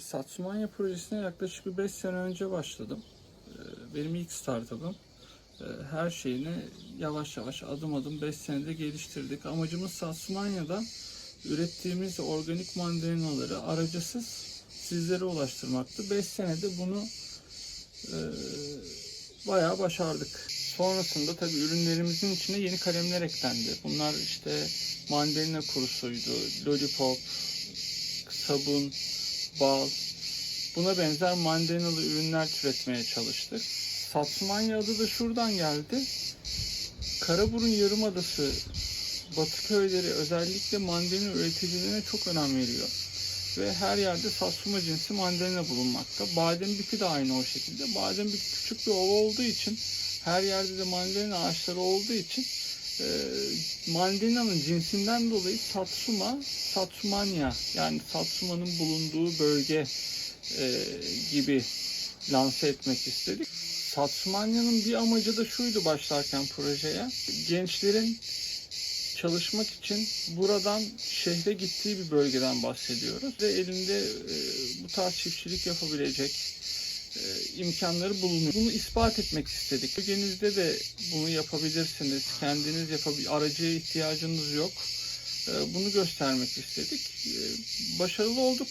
Satsumanya projesine yaklaşık bir 5 sene önce başladım. E, Benim ilk startup'ım. E, Her şeyini yavaş yavaş adım adım 5 senede geliştirdik. Amacımız Satsumanya'da ürettiğimiz organik mandalinaları aracısız sizlere ulaştırmaktı. 5 senede bunu e, bayağı başardık. Sonrasında tabii ürünlerimizin içine yeni kalemler eklendi. Bunlar işte mandalina kurusuydu, lollipop, sabun, bal, buna benzer mandalinalı ürünler türetmeye çalıştık. Satsumanya adı da şuradan geldi. Karaburun Yarımadası Batı köyleri özellikle mandalina üreticilerine çok önem veriyor. Ve her yerde satsuma cinsi mandalina bulunmakta. Badem de aynı o şekilde. Badem küçük bir ova olduğu için her yerde de mandalina ağaçları olduğu için e, mandalina'nın cinsinden dolayı Satsuma, Satsumanya yani Satsuma'nın bulunduğu bölge e, gibi lanse etmek istedik. Satsumanya'nın bir amacı da şuydu başlarken projeye. Gençlerin çalışmak için buradan şehre gittiği bir bölgeden bahsediyoruz. Ve elinde e, bu tarz çiftçilik yapabilecek imkanları bulunuyor. Bunu ispat etmek istedik. Bölgenizde de bunu yapabilirsiniz. Kendiniz yapabil aracıya ihtiyacınız yok. E, bunu göstermek istedik. E, başarılı olduk.